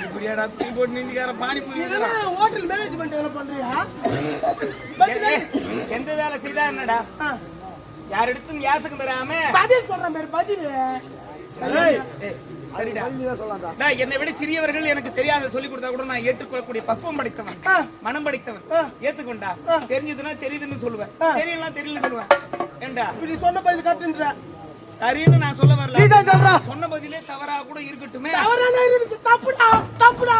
இப்படியாடா தூக்கி போட்டு நீந்திக்கார பானிபூரி இதெல்லாம் ஹோட்டல் மேனேஜ்மெண்ட் என்ன பண்றியா எந்த வேலை செய்தா என்னடா யார் எடுத்தும் பெறாம பதில் சொல்ற மாதிரி பதில் என்னை விட சிறியவர்கள் எனக்கு தெரியாத சொல்லி கொடுத்தா கூட நான் ஏற்றுக்கொள்ளக்கூடிய பக்குவம் படைத்தவன். மனம் படைத்தவன். ஏத்துக்கொண்டா. தெரிஞ்சதுன்னா தெரியுதுன்னு சொல்லுவேன் ஆ. தெரியலாம் தெரியல சொல்லுவேன் ஏண்டா இப்படி சொன்ன பதில் கத்துன்ற சரின்னு நான் சொல்ல வரல. சொன்ன பதிலே தவறா கூட இருக்கட்டுமே. தவறான இருக்கு தப்புடா தப்புடா.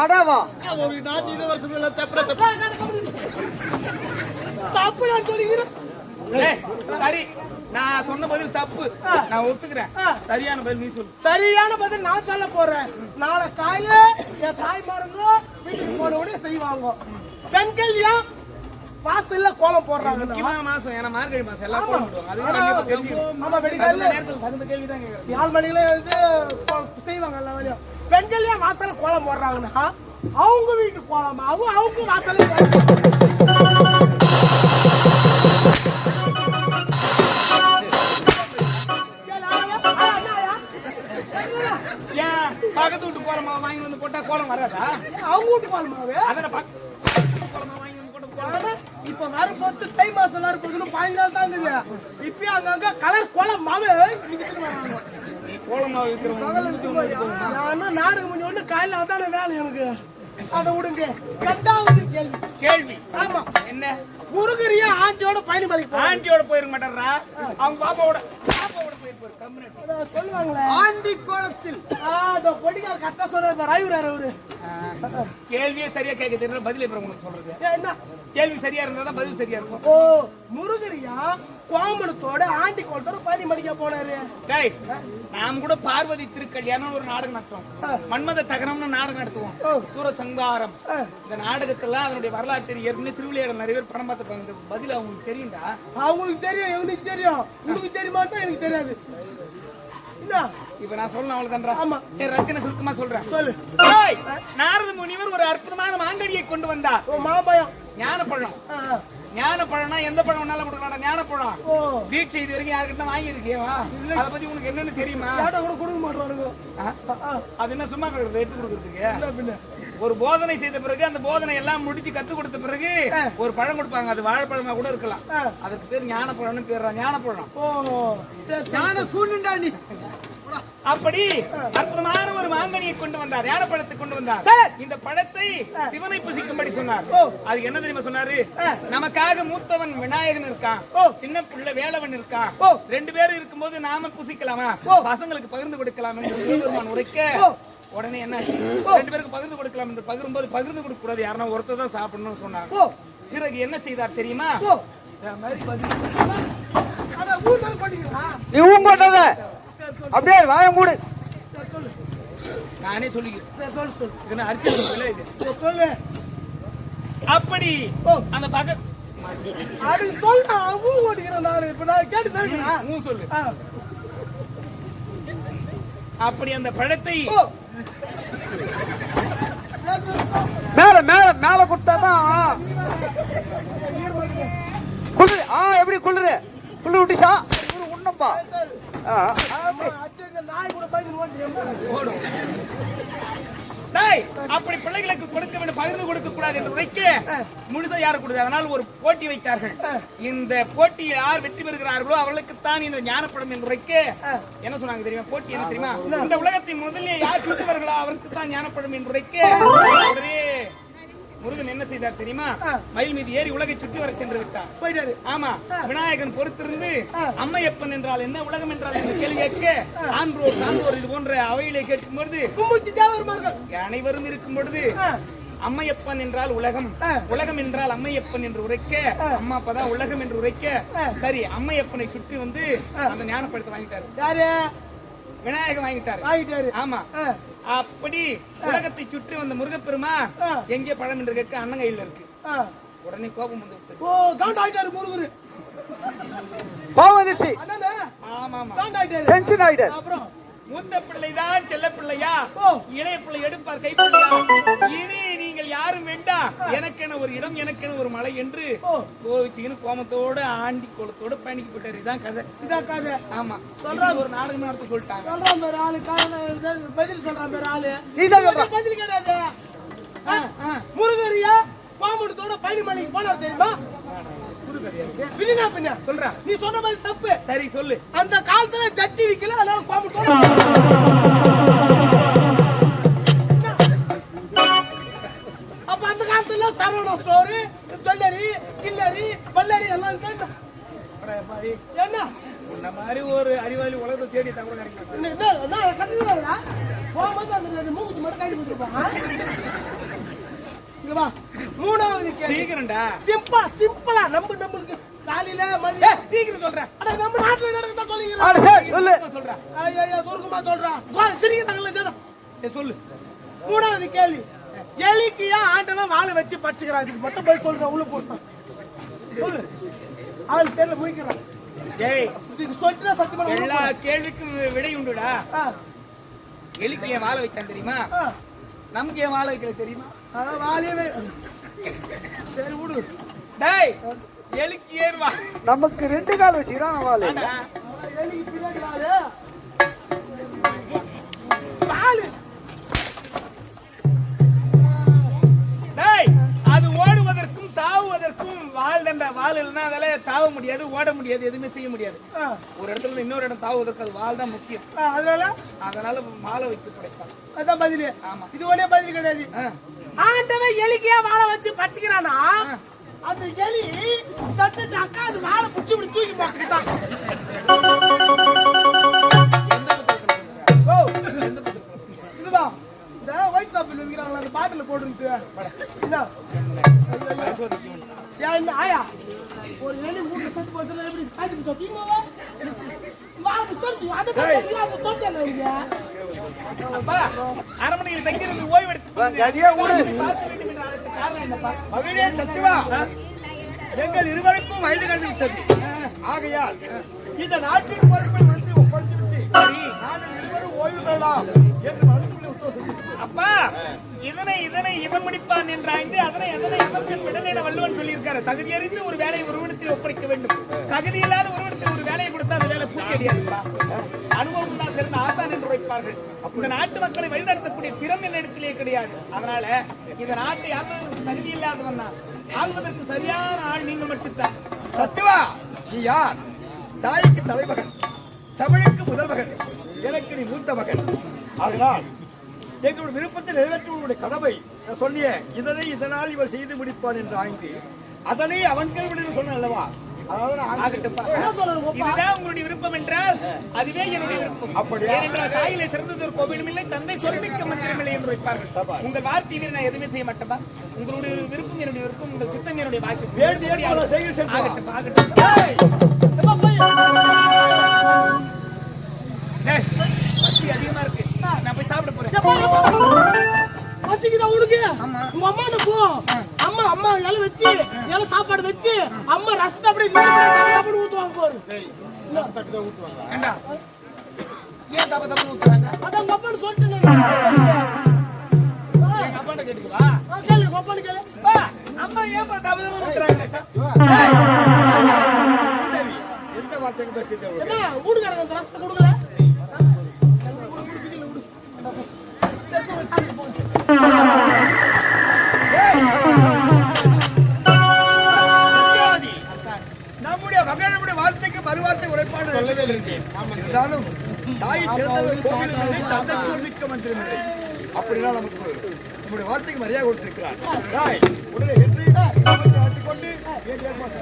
அடாவா ஒரு நாட்டு இளவரசன் மேல தப்புடா தப்புடா சொல்லிக்கிறேன் ஏய், சரி. நான் சொன்ன பதில் தப்பு. நான் ஒத்துக்கிறேன். சரியான பதில் நீ சொல்லு. சரியான பதில் நான் சொல்ல போறேன். நாளை காலையில என் தாய்மாருங்க வீட்டுக்கு போன உடனே செய்வாங்க. பெண்கள் ஏன் வாசல்ல கோலம் போடுறாங்க முக்கியமான மாசம் ஏன்னா மார்கழி மாசம் எல்லாம். கோலம் போடுவாங்க. அது கண்டிப்பா தெரியும் ஆமா வெடிக்கால நேரத்துல தகுந்த கேள்வி தான் கேட்கறேன் நாலு மணில வந்து கோ- செய்வாங்க எல்லா வேலையும். பெண்கள் ஏன் வாசல்ல கோலம் போடுறாங்கன்னா அவங்க வீட்டு கோலம் அவங்க அவங்க வாசல்ல பக்கத்து வீட்டு கோலமா வாங்கி வந்து போட்டா கோலம் வராதா? அவங்க வீட்டு கோலமாவே அதன பக்கத்து கோலமா வாங்கி வந்து போட்டா கோலம் ஆனா, வர பொறுத்து தை மாசம் வர பொறுத்து பதினஞ்சு நாள் தான் இருக்குது. இப்பயும் அங்கங்க கலர் கோலம் மாவு கோலமா நான் நாடகம் முடிஞ்ச உடனே காலையில அதான வேலை எனக்கு? அதை விடுங்க. ரெண்டாவது கேள்வி. கேள்வி. ஆமா. என்ன? முருகரியா ஆண்டியோட பயணி மலைக்கு ஆண்டியோட போயிருக்க மாட்டாரா? அவங்க பாப்பாவோட. ஆண்டி கோலத்தில். கரெக்டா சொன்னாரு ராய்வரார் அவரு? கேள்வியே சரியா கேட்க தெரியல பதில் எப்படி உனக்கு சொல்றது. ஏ, என்ன? கேள்வி சரியா இருந்தா பதில் சரியா இருக்கும். ஓ முருகரியா கோமணத்தோட ஆண்டி கோலத்தோட மடிக்க போனாரு? டேய் நாம் கூட பார்வதி திருக்கல்யாணம் ஒரு நாடகம் நடத்துவோம் மன்மத தகனம்னு நாடகம் நடத்துவோம். சூரசங்காரம். இந்த நாடகத்துல அதனுடைய வரலாற்று ஏற்கனவே திருவிளையாடல் நிறைய பேர் படம் பார்த்துருப்பாங்க. பதில் அவங்களுக்கு தெரியும்டா. அவங்களுக்கு தெரியும் இவனுக்கு தெரியும். உனக்கு தெரியுமா தான் எனக்கு தெரியாது என்ன இப்ப நான் சொல்லணும் அவ்வளவுதான்றா ஆமா. சரி ரச்சனை சுருக்கமா சொல்றேன். சொல்லு. டேய், நாரத முனிவர் ஒரு அற்புதமான மாங்கனியை கொண்டு வந்தார். ஓ மாபயம் ஆ, ஆ. ஞானப்பழம்னா எந்த பழம் வேணாலும் கொடுக்கலாம் ஞானப்பழம். ஓ. தீட்சை இது வரைக்கும் யாருக்கிட்ட வாங்கியிருக்கியவா? அதை பத்தி உனக்கு என்னன்னு தெரியுமா? கூட கொடுக்க. அது என்ன சும்மா கிடக்குது எடுத்து கொடுக்கறதுக்கு? ஒரு போதனை செய்த பிறகு அந்த போதனை எல்லாம் முடிச்சு கத்து கொடுத்த பிறகு. ஒரு பழம் கொடுப்பாங்க அது வாழைப்பழமா கூட இருக்கலாம். அதுக்கு பேர் ஞானப்பழம்னு பேர் ஞானப்பழம் ஓ சரி சரி ஞான நீ அப்படி அற்புதமான ஒரு மாங்கனியை கொண்டு வந்தார் ஞானப்பழத்தை கொண்டு வந்தார். இந்த பழத்தை சிவனை புசிக்கும்படி சொன்னார். அதுக்கு என்ன தெரியுமா சொன்னாரு. நமக்காக மூத்தவன் விநாயகன் இருக்கான் ஓ. சின்ன பிள்ளை வேலவன் இருக்கான் ஓ. ரெண்டு பேரும் இருக்கும்போது நாம புசிக்கலாமா ஓ. பசங்களுக்கு பகிர்ந்து கொடுக்கலாம் என்று உரைக்க. உடனே என்ன? ரெண்டு பேருக்கு பகிர்ந்து கொடுக்கலாம் என்று பகிரும்போது பகிர்ந்து கொடுக்க கூடாது யாருன்னா ஒருத்தர் தான் சாப்பிடணும்னு சொன்னாங்க. பிறகு என்ன செய்தார் தெரியுமா? நீ ஊங்கொட்டாத அப்படியே வாய மூடு. சரி சொல்லு. நானே சொல்லிக்கிறேன். சொல்லு சொல்லு. அரிசி இல்லை இது. சரி, சொல்லு. அப்படி. அந்த பக்க அது சொல்ல ஊ ஓட்டிக்கிறேன் நான் இப்ப நான் கேட்டு தெரியுமா மூ சொல்லு. அப்படி அந்த பழத்தை. மேல மேல மேல கொடுத்தாதான். குளிரு ஆ எப்படி குளிரு குளிர் விட்டுச்சா? குளிர் உண்ணப்பா ஆ, அப்படி பிள்ளைகளுக்கு கொடுக்க வேண்டும் பகிர்ந்து கொடுக்க கூடாது என்று உரைக்க முழுசா யாரு கொடுது அதனால் ஒரு போட்டி வைத்தார்கள். இந்த போட்டியில் யார் வெற்றி பெறுகிறார்களோ அவர்களுக்கு தான் இந்த ஞானப்படம் என்று உரைக்க என்ன சொன்னாங்க தெரியுமா? போட்டி என்ன தெரியுமா? இந்த உலகத்தை முதலில் யார் சுற்றுவார்களோ அவருக்கு தான் ஞானப்படம் என்று உரைக்க உடனே முருகன் என்ன செய்தார் தெரியுமா? மயில் மீது ஏறி உலகை சுற்றி வர சென்று விட்டார். போயிட்டாரு. ஆமா விநாயகன் பொறுத்திருந்து அம்மையப்பன் என்றால் என்ன உலகம் என்றால் என்ன கேள்வி கேட்க? ஆன்றோர் சான்றோர் இது போன்ற அவையிலே கேட்கும் பொழுது அனைவரும் இருக்கும் பொழுது அம்மையப்பன் என்றால் உலகம் உலகம் என்றால் அம்மையப்பன் என்று உரைக்க அம்மா அப்பதான் உலகம் என்று உரைக்க சரி அம்மையப்பனை சுற்றி வந்து அந்த ஞானப்பழத்தை வாங்கிட்டாரு. விநாயகர் வாங்கிட்டாரு. ஆகிட்டாரு ஆமா. அப்படி உலகத்தை சுற்றி வந்த முருகப்பெருமா. எங்கே பழம் என்று கேட்க அண்ணன் கையில இருக்கு. உடனே கோபம் வந்து ஓ காண்ட் ஆயிட்டாரு முருகரு. கோவம் வந்துருச்சு. அண்ணானே ஆமா ஆமா காண்ட் ஆயிட்டாரு. டென்ஷன் ஆயிட்டார். அப்புறம்? மூத்த பிள்ளைதான் செல்ல பிள்ளையா? ஓ. இளைய பிள்ளை எடுப்பார் கைப்பிள்ளையா இனி யாரும் வேண்டாம் எனக்கென ஒரு இடம் எனக்கென ஒரு மலை என்று ஓ. கோவிச்சுக்கின்னு கோமத்தோட ஆண்டி கோலத்தோட பயணிக்கு போயிட்டாரு. இதான் கதை. இதான் கதை. ஆமா. சொல்றாங்க ஒரு நாடகம் நடத்த சொல்லிட்டாங்க சொல்றான் பேர் ஆளு. பதில் சொல்றான் பேர் ஆளு. நீ தான் சொல்ற. பதில் கிடையாது. முருகரியா பாம்புடத்தோட பழனிமலைக்கு போனார் தெரியுமா? பின்னா. சொல்றேன் நீ சொன்ன மாதிரி தப்பு. சரி சொல்லு. அந்த காலத்துல ஜட்டி விக்கல அதனால கோமுட்டோட சரவண ஸ்டோரு ஜுவல்லரி கில்லரி பல்லரி எல்லாம் மாதிரி என்ன? உன்ன மாதிரி ஒரு அறிவாளி உலகத்தை தேடி தகவல் கிடைக்கும் கட்டுறீங்களா? போகும்போது அந்த ரெண்டு மூக்குத்தி மட்டும் கட்டி வா. மூணாவது. சீக்கிரம்டா. சிம்பிளா சிம்பிளா நம்ம நம்மளுக்கு காலையில ஏய், மதியம் சீக்கிரம் சொல்றேன் அட நம்ம நாட்டுல நடக்கத்தான் சார் சொல்லு. சொல்றேன் ஐயா சுருக்கமா சொல்றான் சிரிக்கிறாங்கல்ல ஜனம் சொல்லு. மூணாவது கேள்வி. எலிக்கு ஏன் ஆண்டவன் வாழை வச்சு படிச்சுக்கிறான். இதுக்கு மட்டும் போய் சொல்றேன் உள்ள போட்டான் சொல்லு. ஆள் தெரியல முடிக்கிறான் ஏய். இதுக்கு சொல்லிட்டு சத்தியமா எல்லா. கேள்விக்கும் விடை உண்டுடா. எலிக்கு ஏன் வாழ வச்சான் தெரியுமா. நமக்கு ஏன் வாழ வைக்கல தெரியுமா? அதான் வாழையே வே- சரி விடு. டேய் எலிக்கு ஏன் வா நமக்கு ரெண்டு கால் வச்சுக்கிறான் வாழை. எலிக்கு பின்னாடி வாழு வால் இல்லைன்னா அதால தாவ முடியாது ஓட முடியாது எதுவுமே செய்ய முடியாது. ஒரு இடத்துல இன்னொரு இடம் தாவுவதற்கு அது வால் தான் முக்கியம். அதனால? அதனால மாலை வைத்து படைப்பாங்க அதான் பதில். ஆமா. இது ஒரே பதில் கிடையாது. ஆண்டவன் எலிக்கு ஏன் வாழை வச்சு படிச்சுக்கிறானா? அந்த எலி சத்துட்டு அக்கா அது வாழை பிடிச்சி இப்படி தூக்கி போட்டுக்கிட்டான். அரண்மனையில் தங்கியிருந்து ஓய்வு எடுத்து எங்கள் இருவருக்கும் வயது கழித்தது ஆகையால் இந்த நாட்டின் பொறுப்பை விடுத்து ஒப்படைத்து விட்டு சரி. நாங்கள் இருவரும் ஓய்வு பெறலாம் என்று மனதுக்குள்ளே உத்தரவு அப்பா இதனை இதனை இவன் முடிப்பான் என்று ஆய்ந்து அதனை அதனை இதற்கு விடலிட வள்ளுவன் சொல்லியிருக்காரு. தகுதி அறிந்து ஒரு வேலையை ஒருவனத்தில் ஒப்படைக்க வேண்டும். தகுதி இல்லாத ஒருவனத்தில் ஒரு வேலையை வேலை பூர்த்தி அனுபவம் தான் சிறந்த ஆசான் என்று வைப்பார்கள் இந்த நாட்டு மக்களை வழிநடத்தக்கூடிய திறம் என்ன இடத்திலே கிடையாது. அதனால இந்த நாட்டை ஆள்வதற்கு தகுதி இல்லாதவன் தான் ஆள்வதற்கு சரியான ஆள் நீங்கள் மட்டும்தான். தத்துவா நீ யார்? தாய்க்கு தலைமகன் தமிழுக்கு முதல் மகன் எனக்கு நீ மூத்த மகன். அதனால் எங்களுடைய விருப்பத்தை நிறைவேற்றுவனுடைய கடமை. நான் சொன்னிய இதனை இதனால் இவர் செய்து முடிப்பான் என்று ஆய்ந்து அதனை அவன் கைவிட சொன்ன அல்லவா? இதுதான் உங்களுடைய விருப்பம் என்றால் அதுவே என்னுடைய விருப்பம்? ஏனென்றால் தாயிலே சிறந்தது ஒரு கோவிலும் இல்லை தந்தை சொல்மிக்க மந்திரமில்லை என்று வைப்பார்கள். உங்கள் வார்த்தையை நான் எதுவுமே செய்ய மாட்டேன்பா. உங்களுடைய விருப்பம் என்னுடைய விருப்பம் உங்கள் சித்தம் என்னுடைய வாக்கு. ஆகட்டும் ஆகட்டும் பசி அதிகமா இருக்கு. நான் போய் சாப்பிட போறேன்? பசிக்குதா உனக்கு? உங்க அம்மா போ. அம்மா அம்மா இலை வச்சு இலை சாப்பாடு வச்சு அம்மா ரசத்தை அப்படியே அப்படி ஊத்துவாங்க பாரு ஏன் தப்ப தப்பு ஊத்துறாங்க அதான் உங்க அப்பான்னு சொல்லிட்டு எங்க அப்பாட்ட கேட்டுக்குவா கேளு உங்க அப்பான்னு கேளு பா அம்மா ஏன் தப்பு தப்பு ஊத்துறாங்க. எந்த வார்த்தைக்கு பேசிட்டு என்ன வீடுக்காரங்க அந்த ரசத்தை கொடுக்கல. சொல்லவே இருந்தாலும் தாய் சிறந்தவர் இல்லை தந்தை மிக்க மந்திரம் இல்லை அப்படின்னா நமக்கு நம்முடைய வார்த்தைக்கு மரியாதை கொடுத்திருக்கிறார். தாய் உடனே கொண்டு ஏற்பாடு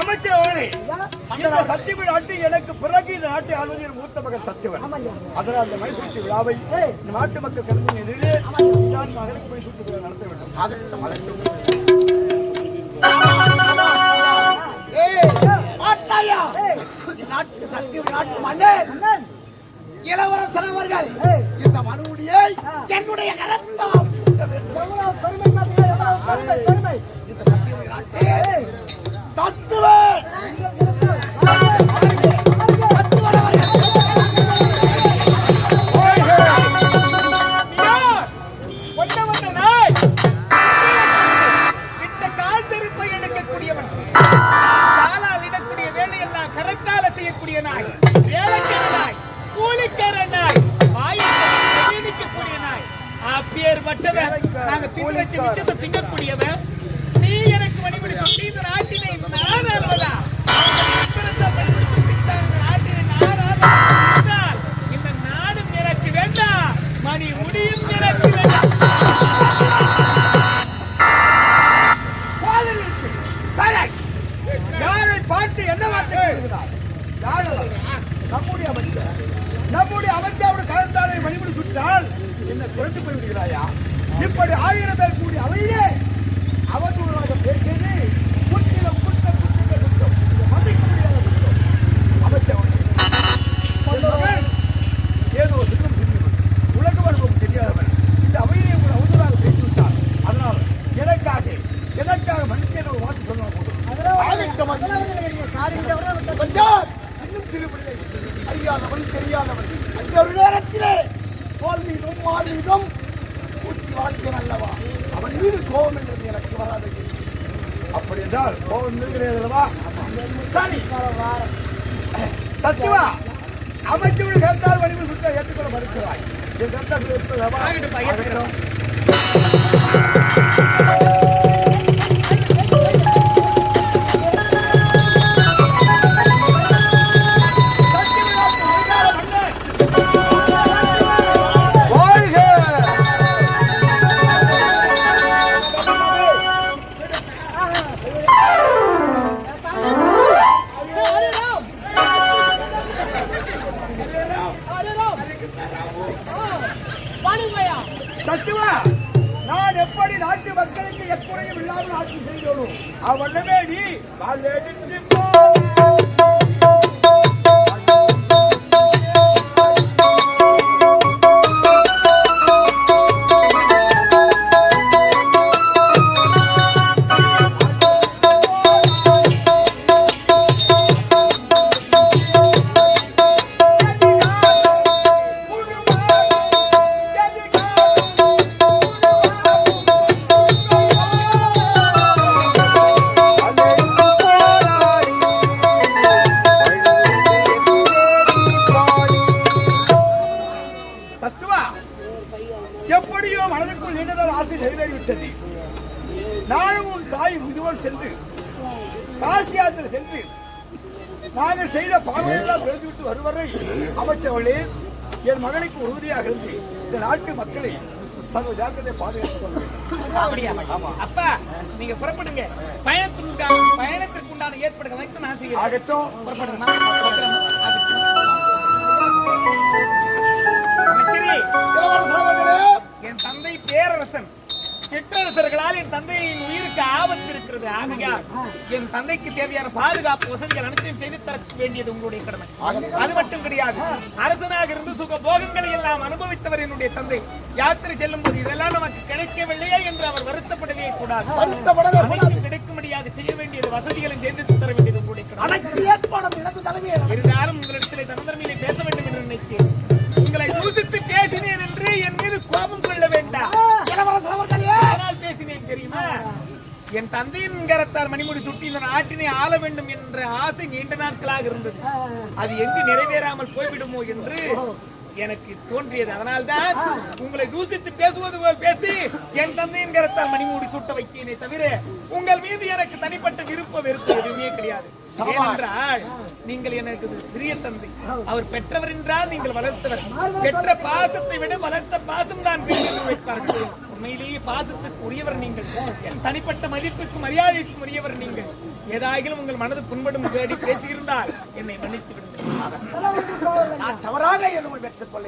அமைச்சர் அவர்களே இந்த நாட்டு எனக்கு பிறகு இந்த நாட்டை ஆள்வது என் மூத்த மகன் சத்தியவன். அதனால் அந்த மைசூட்டு விழாவை நாட்டு மக்கள் கருதின் எதிரிலே நான் மகனுக்கு மைசூட்டு விழா நடத்த வேண்டும். நாட்டு சக்தி நாட்டு மன்னன். இளவரசன் அவர்கள். இந்த மனுவுடியை என்னுடைய கரத்தால் இந்த சக்தி நாட்டில் தத்துவன் என்றால் கோபம் இருக்கிறது அல்லவா சரி. தத்துவா அமைச்சருடைய கருத்தால் வடிவில் சுற்ற ஏற்றுக்கொள்ள மறுக்கிறாய். என் கருத்தால் நிறைவேறிவிட்டது. நானும் உன் தாய் இதுவோல் சென்று காசி யாத்திரை சென்று நாங்கள் செய்த பாவனையெல்லாம் விட்டு வருவரை அமைச்சர்களே என் மகனுக்கு உறுதியாக இருந்து இந்த நாட்டு மக்களை சர்வ ஜாக்கிரதை பாதுகாத்துக் அப்பா நீங்க புறப்படுங்க. பயணத்திற்குண்டான பயணத்திற்கு உண்டான ஏற்பாடுகள் நான் செய்கிறேன். ஆகட்டும். புறப்படுங்க. என் தந்தை பேரரசன். சிற்றரசர்களால் என் தந்தையின் உயிருக்கு ஆபத்து இருக்கிறது. ஆகையால் என் தந்தைக்கு தேவையான பாதுகாப்பு வசதிகள் அனைத்தையும் செய்து தர வேண்டியது உங்களுடைய கடமை. அது மட்டும் கிடையாது. அரசனாக இருந்து சுக போகங்களை எல்லாம் அனுபவித்தவர் என்னுடைய தந்தை. யாத்திரை செல்லும் போது இதெல்லாம் நமக்கு கிடைக்கவில்லையே என்று அவர் வருத்தப்படவே கூடாது. கிடைக்கும்படியாக செய்ய வேண்டியது வசதிகளை செய்து தர வேண்டியது உங்களுடைய கடமை. என் தந்தையின் கரத்தால் மணிமுடி சுட்டி இந்த நாட்டினை ஆள வேண்டும் என்ற ஆசை நீண்ட நாட்களாக இருந்தது. அது எங்கு நிறைவேறாமல் போய்விடுமோ என்று எனக்கு தோன்றியது. அதனால்தான் உங்களை தூசித்து பேசுவது போல் பேசி என் தந்தையின் கரத்தால் மணிமூடி சுட்ட வைத்தேனே தவிர உங்கள் மீது எனக்கு தனிப்பட்ட விருப்பம் வெறுப்பு எதுவுமே கிடையாது. ஏனென்றால் நீங்கள் எனக்கு சிறிய தந்தை. அவர் பெற்றவர் என்றால் நீங்கள் வளர்த்தவர். பெற்ற பாசத்தை விட வளர்த்த பாசம் தான் வைப்பார்கள். உண்மையிலேயே பாசத்துக்கு உரியவர் நீங்கள். என் தனிப்பட்ட மதிப்புக்கு மரியாதைக்கும் உரியவர் நீங்கள். ஏதாகிலும் உங்கள் மனது புண்படும் தேடி பேசியிருந்தால் என்னை மன்னித்து விடுங்கள். நான் தவறாக எதுவும் பெற்றுக்கொள்ள